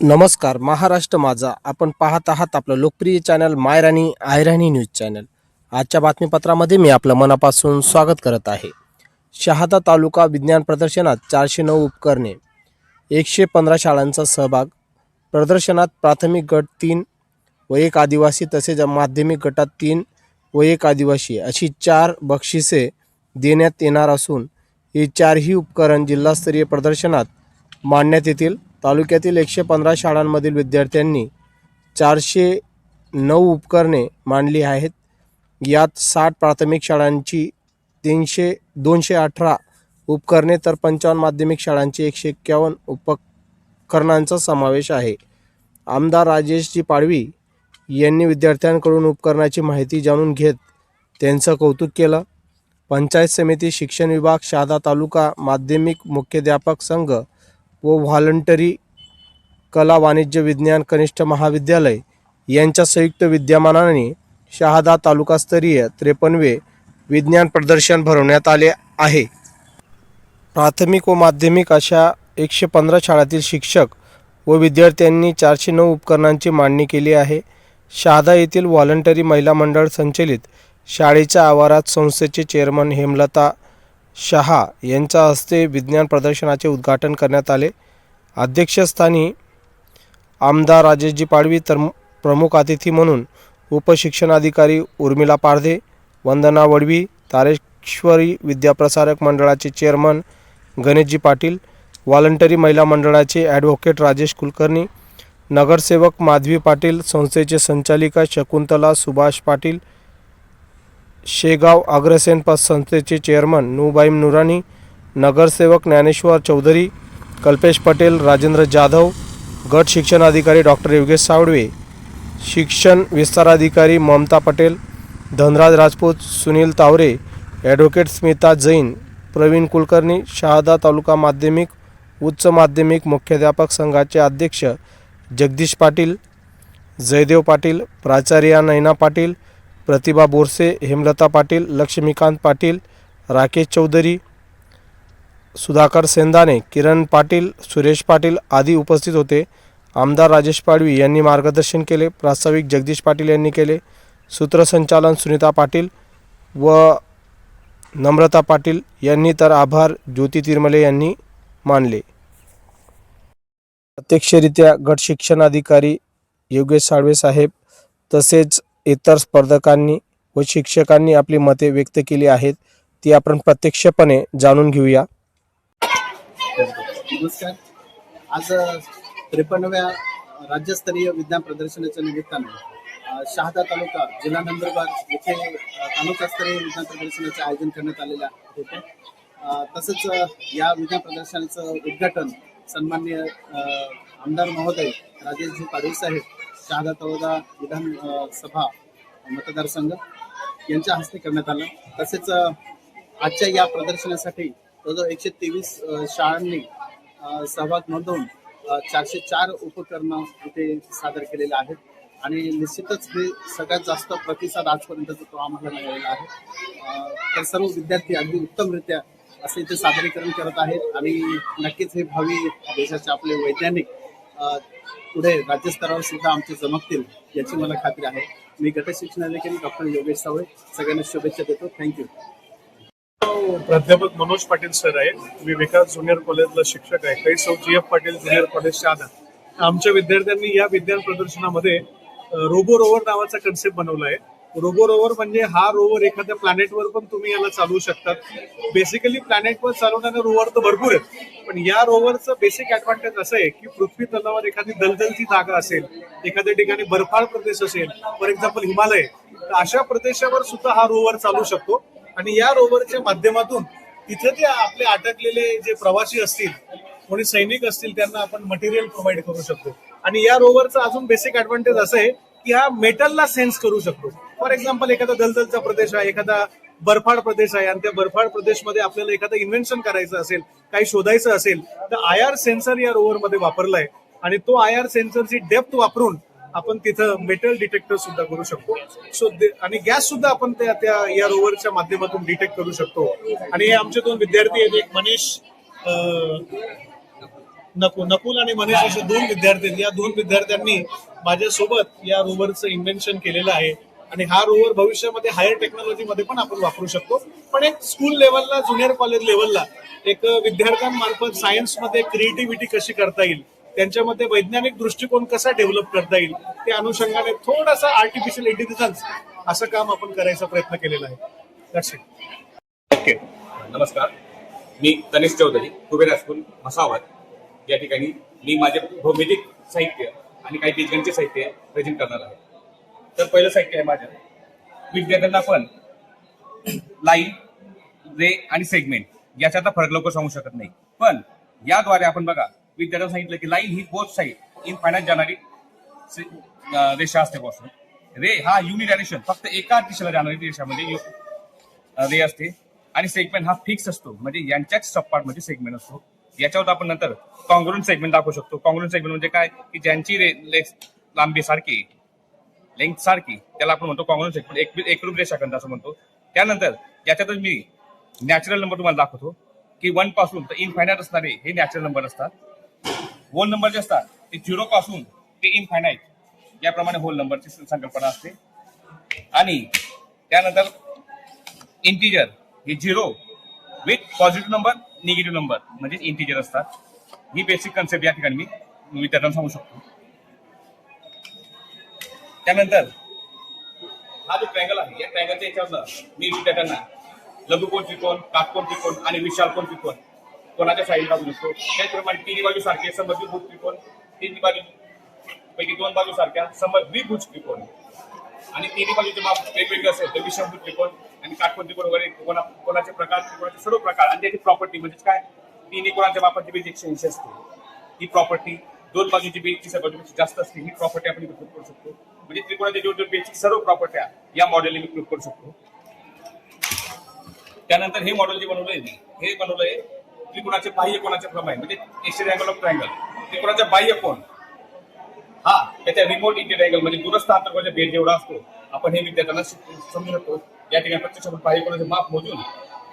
नमस्कार महाराष्ट्र माझा. आपण पाहत आहात आपलं लोकप्रिय channel Mayrani Ayrani news channel आजच्या बातमीपत्रामध्ये मी आपलं मनापासून स्वागत करत आहे. शहादा तालुका विज्ञान प्रदर्शनात चारशे नऊ उपकरणे एकशे पंधरा शाळांचा सहभाग प्रदर्शनात प्राथमिक गट तीन व एक आदिवासी तसेच माध्यमिक गटात तीन व एक आदिवासी अशी चार बक्षिसे देण्यात येणार असून ही चारही उपकरण जिल्हास्तरीय प्रदर्शनात मांडण्यात येतील. तालुक्यातील एकशे पंधरा शाळांमधील विद्यार्थ्यांनी चारशे नऊ उपकरणे मांडली आहेत. यात साठ प्राथमिक शाळांची तीनशे दोनशे अठरा उपकरणे तर पंचावन्न माध्यमिक शाळांची एकशे एक्कावन्न उपकरणांचा समावेश आहे. आमदार राजेशजी पाडवी यांनी विद्यार्थ्यांकडून उपकरणाची माहिती जाणून घेत त्यांचं कौतुक केलं. पंचायत समिती शिक्षण विभाग शहादा तालुका माध्यमिक मुख्याध्यापक संघ व व्हॉलंटरी कला वाणिज्य विज्ञान कनिष्ठ महाविद्यालय यांच्या संयुक्त विद्यमानाने शहादा तालुकास्तरीय त्रेपन्नवे विज्ञान प्रदर्शन भरवण्यात आले आहे. प्राथमिक व माध्यमिक अशा एकशे पंधरा शाळातील शिक्षक व विद्यार्थ्यांनी चारशे नऊ उपकरणांची मांडणी केली आहे. शहादा येथील व्हॉलंटरी महिला मंडळ संचलित शाळेच्या आवारात संस्थेचे चेअरमन हेमलता शहा यांच्या हस्ते विज्ञान प्रदर्शनाचे उद्घाटन करण्यात आले. अध्यक्षस्थानी आमदार राजेशजी पाडवी तर प्रमुख अतिथी म्हणून उपशिक्षणाधिकारी उर्मिला पारधे वंदना वडवी तारेश्वरी विद्याप्रसारक मंडळाचे चेअरमन गणेशजी पाटील व्हॉलंटरी महिला मंडळाचे ॲडव्होकेट राजेश कुलकर्णी नगरसेवक माधवी पाटील संस्थेचे संचालिका शकुंतला सुभाष पाटील शेगाव अग्रसेन पत संस्थेचे चेअरमन नुबाईम नुरानी नगरसेवक ज्ञानेश्वर चौधरी कल्पेश पटेल राजेंद्र जाधव गट शिक्षणाधिकारी डॉक्टर योगेश सावडवे शिक्षण विस्ताराधिकारी ममता पटेल धनराज राजपूत सुनील तावरे ॲडव्होकेट स्मिता जैन प्रवीण कुलकर्णी शहादा तालुका माध्यमिक उच्च माध्यमिक मुख्याध्यापक संघाचे अध्यक्ष जगदीश पाटील जयदेव पाटील प्राचार्या नैना पाटील प्रतिभा बोरसे हेमलता पाटील लक्ष्मीकांत पाटील राकेश चौधरी सुधाकर सेंदाने किरण पाटील सुरेश पाटील आदी उपस्थित होते. आमदार राजेश पाडवी यांनी मार्गदर्शन केले. प्रास्ताविक जगदीश पाटील यांनी केले. सूत्रसंचालन सुनीता पाटील व नम्रता पाटील यांनी तर आभार. ज्योती तिरमले यांनी मानले. प्रत्यक्षरित्या गट शिक्षणाधिकारी योगेश साळवे साहेब तसेच इतर स्पर्धकांनी व शिक्षकांनी आपली मते व्यक्त केली आहेत ती आपण प्रत्यक्षपणे जाणून घेऊया. नमस्कार. आज त्रेपन्नव्या राज्यस्तरीय विज्ञान प्रदर्शनाच्या निमित्तानं शहादा तालुका जिल्हा नंदुरबार येथे तालुकास्तरीय विज्ञान प्रदर्शनाचे आयोजन करण्यात आलेले होते तसंच या विज्ञान प्रदर्शनाचं उद्घाटन सन्मान्य आमदार महोदय राजेशजी पाडवी साहेब शहादा तळोदा विधान सभा मतदारसंघ यांच्या हस्ते करण्यात आलं. तसेच आजच्या या प्रदर्शनासाठी जवळजवळ एकशे तेवीस शाळांनी सहभाग नोंदवून चारशे चार उपकरणं इथे सादर केलेले आहेत. आणि निश्चितच हे सगळ्यात जास्त प्रतिसाद आजपर्यंत तो आम्हाला मिळालेला आहे. तर सर्व विद्यार्थी अगदी उत्तमरित्या असे इथे सादरीकरण करत आहेत. आणि नक्कीच हे भावी देशाचे आपले वैज्ञानिक पुढे राज्यस्तरावर सुद्धा आमचे चमकतील याची मला खात्री आहे. मी गटशिक्षणाधिकारी डॉक्टर योगेश सावळे सगळ्यांना शुभेच्छा देतो. थँक्यू प्राध्यापक मनोज पाटील सर आहे मी विकास ज्युनियर कॉलेजला शिक्षक आहे. काही सौ G F Patil junior college आधार. आमच्या विद्यार्थ्यांनी या विज्ञान प्रदर्शनामध्ये रोबो रोवर नावाचा कन्सेप्ट बनवला आहे. रोबो रोवर म्हणजे हा रोवर एखाद्या प्लॅनेटवर पण तुम्ही याला चालवू शकतात. बेसिकली प्लॅनेटवर चालवणारे रोवर तर भरपूर आहेत. पण या रोवरचं बेसिक ऍडव्हान्टेज असं आहे की पृथ्वी तलावर एखादी दलदलची जागा असेल एखाद्या ठिकाणी बर्फाळ प्रदेश असेल फॉर एक्झाम्पल हिमालय तर अशा प्रदेशावर सुद्धा हा रोवर चालू शकतो. आणि या रोवरच्या माध्यमातून तिथे ते आपले अटकलेले जे प्रवासी असतील कोणी सैनिक असतील त्यांना आपण मटेरियल प्रोव्हाइड करू शकतो. आणि या रोवरचा अजून बेसिक ऍडव्हान्टेज असं आहे की हा मेटलला सेन्स करू शकतो. फॉर एक्झाम्पल एखादा दलदलचा प्रदेश आहे एखादा बर्फाळ प्रदेश आहे आणि त्या बर्फाळ प्रदेशमध्ये आपल्याला एखादं इन्व्हेन्शन करायचं असेल काही शोधायचं असेल तर आय आर सेन्सर या रोवरमध्ये वापरलाय. आणि तो आय आर सेन्सरची डेप्थ वापरून आपण तिथं मेटल डिटेक्टर सुद्धा करू शकतो. सो आणि गॅस सुद्धा आपण त्या त्या या रोवरच्या माध्यमातून डिटेक्ट करू शकतो. आणि हे आमचे दोन विद्यार्थी आहेत. एक मनीष अं, नकुल नकुल आणि मनीष असे दोन विद्यार्थी आहेत. या दोन विद्यार्थ्यांनी माझ्यासोबत या रोवरचं इन्व्हेन्शन केलेलं आहे. आणि हा रोवर भविष्यामध्ये हायर टेक्नॉलॉजीमध्ये पण आपण वापरू शकतो. पण एक स्कूल लेवलला ज्युनियर कॉलेज लेवलला एक विद्यार्थ्यांमार्फत सायन्समध्ये क्रिएटिव्हिटी कशी करता येईल? त्यांच्यामध्ये वैज्ञानिक दृष्टिकोन कसा डेव्हलप करता येईल? त्या अनुषंगाने थोडासा आर्टिफिशियल इंटेलिजन्स असं काम आपण करायचा प्रयत्न केलेला आहे. ओके नमस्कार. मी तनिष चौधरी कुबेरा स्कूल मसावत. या ठिकाणी मी माझे भौमितिक साहित्य आणि काही बीजगणचे साहित्य प्रेझेंट करणार आहे. तर पहिलं साहित्य आहे माझ्या. विद्यार्थ्यांना पण लाईन रे आणि सेगमेंट याच्यातला फरक लवकर सांगू शकत नाही. पण याद्वारे आपण बघा विद्यार्थ्यांना सांगितलं की लाईन ही बोथ साईड इन फायनान्स जाणारी रेषा असते पासून रे हा युनिडायरेक्शन फक्त एका दिशेला जाणारी रेषामध्ये रे असते. आणि सेगमेंट हा फिक्स असतो. म्हणजे यांच्याच सबपार्टमध्ये सेगमेंट असतो. याच्यावर आपण नंतर कॉंग्रुन सेगमेंट दाखवू शकतो. कॉंग्रुन सेगमेंट म्हणजे काय? की ज्यांची रे लेस- लांबी सारखी लेंथ सारखी त्याला आपण म्हणतो कॉंग्रुन सेगमेंट एक एकरूप रेषाखंड असं म्हणतो. त्यानंतर याच्यातच मी नॅचरल नंबर तुम्हाला दाखवतो की वनपासून तर इनफायनाईट असणारे हे नॅचरल नंबर असतात. होल नंबर जे असतात ते झिरो पासून ते इनफायनाईट याप्रमाणे होल नंबरची संकल्पना असते. आणि त्यानंतर इंटिजर हे zero with positive number negative number म्हणजे इंटिजर असतात. ही बेसिक कन्सेप्ट या ठिकाणी मी विद्यार्थ्यांना सांगू शकतो. त्यानंतर? हा जो ट्रँगल आहे या ट्रँगलच्या याच्यावर मी विद्यार्थ्यांना लघुकोण त्रिकोण काटकोण त्रिकोण आणि विशालकोण त्रिकोण? कोणाच्या साईडला लागू शकतो? त्याचप्रमाणे तिन्ही बाजू सारखे समद्विभुज त्रिकोण. तिन्ही बाजू पैकी दोन बाजू सारख्या समद्विभुज त्रिकोण. आणि तिन्ही बाजूचे माप वेगवेगळे असेल तर विषमभूत त्रिकोण आणि काटकोण त्रिकोण वगैरे कोणा कोणाचे प्रकार त्रिकोणाचे सर्व प्रकार. आणि त्याची प्रॉपर्टी म्हणजे काय? तिन्ही कोणाच्या मापाची बेज एकशे ऐंशी असते. ही प्रॉपर्टी दोन बाजूची बेज तिसऱ्या बाजूपेक्षा जास्त असते. ही प्रॉपर्टी आपण करू शकतो. म्हणजे त्रिकोणाच्या जोड सर्व प्रॉपर्ट्या या मॉडेलने विकृत करू शकतो. त्यानंतर हे मॉडेल जे बनवलंय मी हे बनवलंय त्रिकोणाचे बाह्य कोणाचे प्रमाण म्हणजे एक्सटेड अँगल ऑफ ट्रायंगल त्रिकोणाचा बाह्य कोण हा त्याच्या रिमोट इंटेड अँगल म्हणजे दूरस्थ अंतर्गत बेड जेवढा असतो आपण हे विद्यार्थ्यांना समजू शकतो या ठिकाणी प्रत्यक्ष आपण बाह्य कोणाचे माप मोजून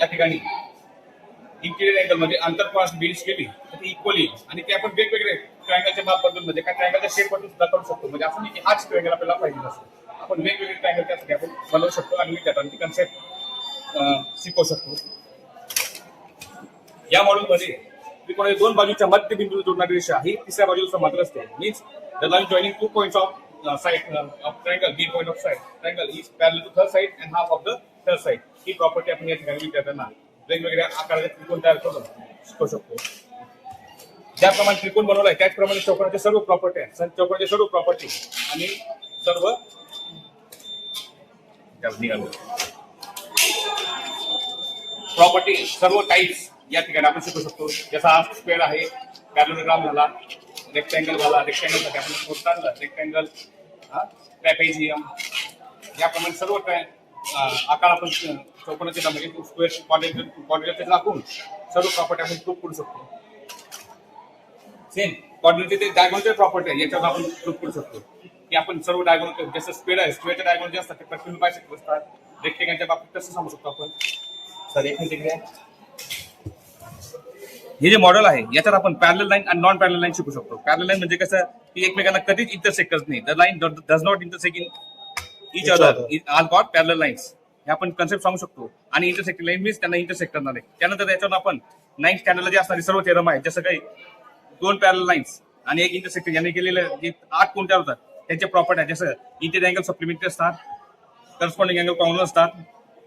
या ठिकाणी इंटिरियर अँगल म्हणजे आंतरपास बेरीज केली तर ती इक्वल येईल. आणि ते आपण वेगवेगळे ट्रायंगलच्या माप बदलून म्हणजे काय ट्रायंगलच्या शेप बदलून सुद्धा करू शकतो. म्हणजे असं नाही की हाच ट्रायंगल आपल्याला पाहिजे असतो आपण वेगवेगळे ट्रायंगल त्यासाठी आपण बनवू शकतो आणि विद्यार्थ्यांना कन्सेप्ट शिकवू शकतो. या मॉडेलमध्ये त्रिकोणाच्या दोन बाजूच्या मध्यबिंदू जोडणारी रेषा ही तिसऱ्या बाजूला समांतर असते. Means the line joining two points of side of triangle B point of side triangle is parallel to third side and half of the third side he property आपण या ठिकाणी विचारताना वेगवेगळ्या आकाराचे त्रिकोण तयार करून शिकवू शकतो. ज्याप्रमाणे त्रिकोण बनवला आहे त्याचप्रमाणे चौकोनाच्या सर्व प्रॉपर्टी आहेत. सं- चौकोनाच्या सर्व प्रॉपर्टी आणि सर्व प्रॉपर्टी सर्व टाईप्स या ठिकाणी आपण शिकू शकतो. जसा हा स्क्वेअर आहे पॅरोग्राम झाला रेक्टँगल झाला रेक्टँगल आपण मोठा रेक्टँगल ट्रॅपेझियम याप्रमाणे सर्व ट्रॅ- आकार आपण चौकोनाचे म्हणजे स्क्वेअर कॉर्डिनेटर दाखवून सर्व प्रॉपर्टी आपण प्रूफ करू शकतो. सेम कॉर्डिनेटर ते डायगोनचे प्रॉपर्टी आहे याच्यावर आपण प्रूफ करू शकतो. की आपण सर्व डायगोन जसं स्क्वेअर आहे स्क्वेअरचे डायगोन जे असतात ते प्रत्येक पाहिजे असतात. रेक्टेंगलच्या बाबतीत कसं सांगू शकतो आपण. सर एक मिनिट हे जे मॉडेल आहे याच्यात आपण पॅरल लाईन आणि नॉन पॅरल लाईन शिकू शकतो. पॅरल लाईन म्हणजे कसं की एकमेकांना कधीच इंटरसेक्ट करत नाही. The line does not intersect in each other are got parallel lines हे आपण कन्सेप्ट सांगू शकतो. आणि इंटरसेक्टिंग लाईन मीन्स त्यांना इंटरसेक्ट करणार आहे त्यानंतर याच्यावर आपण नाईन स्टँडर्डला जे असणारे सर्व थेरम आहेत जसं काही दोन पॅरल लाईन्स आणि एक इंटरसेक्टिंग यांनी केलेले जे आठ कोणत्या होतात? त्यांच्या प्रॉपर्टी आहेत. जसं इंटेरियर अँगल सप्लिमेंटरी असतात करस्पॉन्डिंग अँगल कॉमन असतात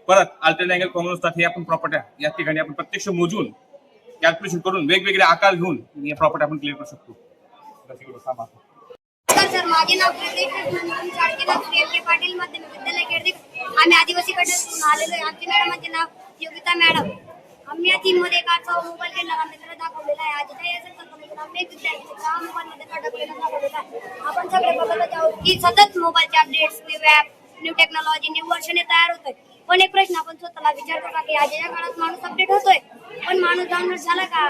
परत अल्टरनेट अँगल कॉमन असतात हे आपण प्रॉपर्ट्या या ठिकाणी आपण प्रत्यक्ष मोजून कॅल्क्युलेशन करून वेगवेगळे आकार घेऊन या प्रॉपर्टी आपण क्लिअर करू शकतो बस एवढं काम आहे. नमस्कार सर माझे नाव प्रतीक कृष्णन शाळेचे के पाटील माध्यमिक विद्यालय खेळते आम्ही आदिवासी गटातून आलेलो आहे. आमच्या मॅडमांचे नाव योगिता मॅडम. आम्ही या तीन मध्ये एकाचा मोबाईल घेतला मित्र दाखवलेला आहे. आजच्या काही असेल आम्ही एक विद्यार्थी सहा अडकलेला दाखवलेला आहे. आपण सगळे बघत आहोत की सतत मोबाईलचे updates new app new technology new वर्षने तयार होत आहे पण एक प्रश्न आपण स्वतःला विचारतो का की आजच्या काळात माणूस अपडेट होतोय? पण माणूस डाऊनलोड झाला का?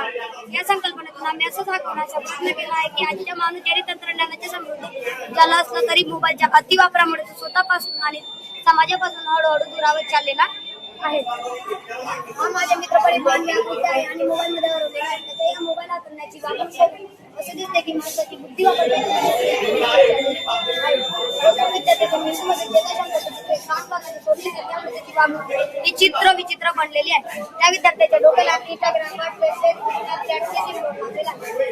या संकल्पनेतून आम्ही असं दाखवण्याचा प्रयत्न केला आहे की आजच्या माणूस जरी तंत्रज्ञानाचे समृद्ध झाला असलं तरी मोबाईलच्या अतिवापरामुळे तो स्वतःपासून आणि समाजापासून हळूहळू दुरावत चाललेला आहे. हा माझ्या मित्राकडे आणि मोबाईलमध्ये हरवलेला आहे. मोबाईल हाताळण्याची वापर असं दिसते की माणसाची बुद्धी वापरली चित्र विचित्र बनलेली आहे. त्या विद्यार्थ्याच्या डोक्याला इंस्टाग्राम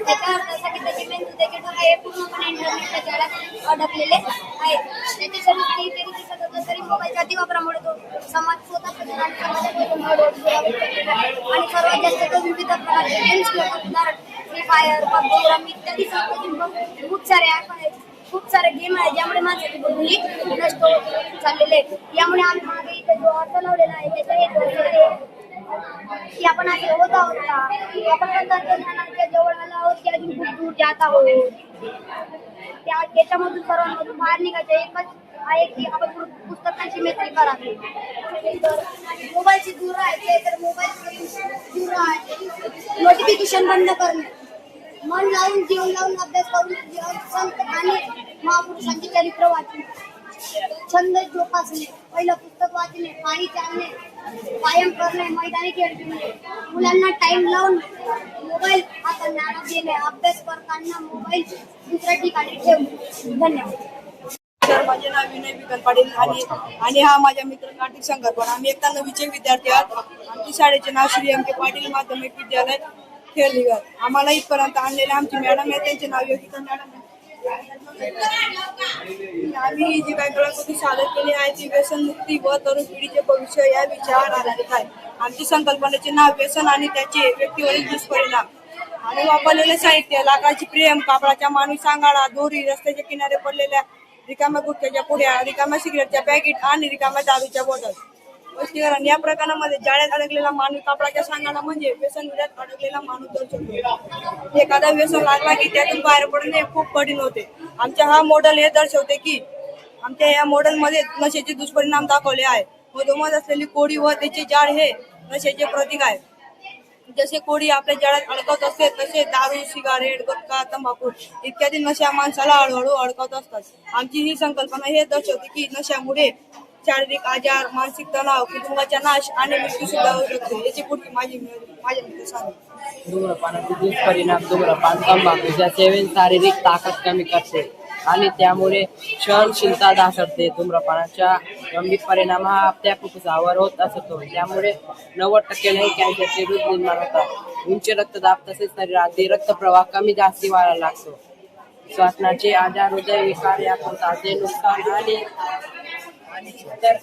त्याच्या त्याची मेंदू त्याचे डोळे हे पूर्णपणे इंटरनेटच्या जाळ्यात अडकलेले आहे त्याचे सर्व काही तरी दिसत होतं तरी मोबाईलच्या अतिवापरामुळे तो समाज स्वतः आणि आणि सर्वात जास्त तो विविध प्रकारचे गेम्स खेळतो फायर पबजी रमी इत्यादी सर्व खूप सारे ऍप आहेत खूप सारे गेम आहेत ज्यामुळे माणसाची बुद्धी नष्ट होत चाललेले आहे यामुळे आम्ही मागे इथे जो अर्थ लावलेला आहे त्याचा हेतू की आपण असे होत आहोत का की आपण पण तंत्रज्ञानाच्या जवळ आलो आहोत की अजून खूप दूर जात आहोत त्या त्याच्यामधून सर्वांमधून बाहेर निघायचं एकच आहे की आपण पुस्तकांची मैत्री करावी तर मोबाईलची दूर राहायचे तर मोबाईल दूर राहायचे नोटिफिकेशन बंद करणे मन लावून जीवन लावून अभ्यास करून जीवन संत आणि महापुरुषांचे चरित्र वाचले. छंद जोपासणे पहिलं पुस्तक वाचणे पाणी चालणे व्यायाम करणे मैदानी खेळ खेळणे मुलांना टाइम लावून मोबाईल आता ज्ञान देणे अभ्यास करताना मोबाईल दुसऱ्या ठिकाणी ठेवणे धन्यवाद. तर माझे नाव विनय विकल पाटील आणि आणि हा माझ्या मित्र कार्तिक संगरपण आम्ही एकता नवीचे विद्यार्थी आहोत. आमच्या शाळेचे नाव श्री एम के पाटील माध्यमिक विद्यालय. खेळलीगर आम्हाला इथपर्यंत आणलेले आमची मॅडम आहे त्यांचे नाव योगिता मॅडम आहे. आम्ही ही जी काही कलाकृती सादर केली आहे ती व्यसनमुक्ती व तरुण पिढीचे भविष्य या विचार आधारित आहे. आमची संकल्पनेचे नाव व्यसन आणि त्याचे व्यक्तीवरील दुष्परिणाम. आणि वापरलेले साहित्य लाकडाची प्रेम कापडाच्या मानवी सांगाडा दोरी रस्त्याच्या किनारे पडलेल्या रिकाम्या गुटख्याच्या पुड्या रिकाम्या सिगरेटच्या पॅकेट आणि रिकाम्या दारूच्या बॉटल. स्पष्टीकरण या प्रकरणामध्ये जाळ्यात अडकलेला माणूस कापडाच्या सांगाला म्हणजे व्यसन विड्यात अडकलेला माणूस दर्शवतो एखादा व्यसन लागला की त्यातून बाहेर पडणे खूप कठीण होते. आमच्या हा मॉडेल हे दर्शवते की आमच्या या मॉडेलमध्ये नशेचे दुष्परिणाम दाखवले आहे. मधोमध असलेली कोडी व त्याचे जाळ हे नशेचे प्रतीक आहे. जसे कोडी आपल्या जाळ्यात अडकवत असते तसे दारू सिगारेट गुटखा तंबाखू इत्यादी नशा माणसाला हळूहळू अडकवत असतात. आमची ही संकल्पना हे दर्शवते की नशामुळे शारीरिक आजार मानसिक तणाव कुटुंबाचा नाश आणि मृत्यू सुद्धा होऊ शकतो. याची पुढची माझी माझ्या मित्र सांगते धूम्रपानाचे दुष्परिणाम धूम्रपान तंबाखूच्या सेवन शारीरिक ताकद कमी करते आणि त्यामुळे सहनशीलता दाखवते धूम्रपानाच्या गंभीर परिणाम हा आपल्या फुफ्फुसावर होत असतो. त्यामुळे नव्वद टक्के नाही कॅन्सरचे रूप निर्माण होतात. उंच रक्तदाब तसेच शरीरातील रक्तप्रवाह कमी जास्ती व्हायला लागतो. श्वासनाचे आजार हृदय विकार याचे नुकसान आणि आणि इतर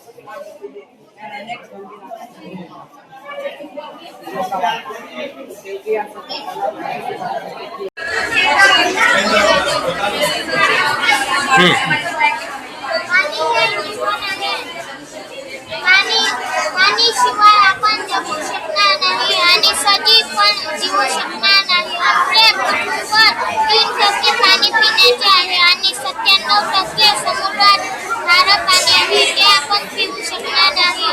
आणि आणि शिवाय आपण जगू शकणार नाही आणि सजीव पण जीवू शकणार नाही आपल्या पृथ्वीवर तीन टक्के पाणी पिण्याचे आहे आणि सत्त्याण्णव टक्के समुद्रात खारं पाणी आहे ते आपण पिऊ शकणार नाही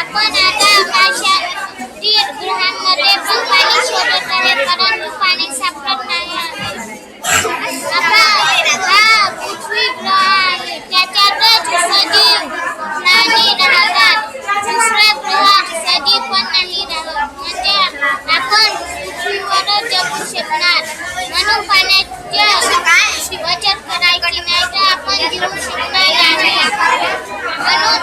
आपण आता आकाशातील ग्रहांमध्ये पण पाणी शोधत आहे परंतु पाणी सापडत नाही आहे आता हा पृथ्वी ग्रह आहे त्याच्यातच सजीव प्राणी राहतात दुसऱ्या ग्रहात सजीव पण नाही राहत म्हणजे आपण पृथ्वीवरच जगू शकणार म्हणून पाण्याच्या बचत करायची नाही तर आपण जीवू शकणार नाही म्हणून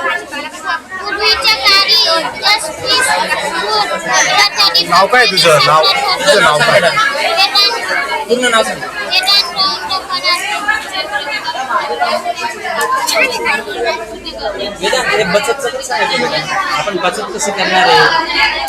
पूर्वीच्या काळी दस वीस फूट नाव काय तुझं? नाव- तुझं नाव काय? पूर्ण नाव सांग वेदांत बचत कसं आहे आपण बचत कशी करणार आहे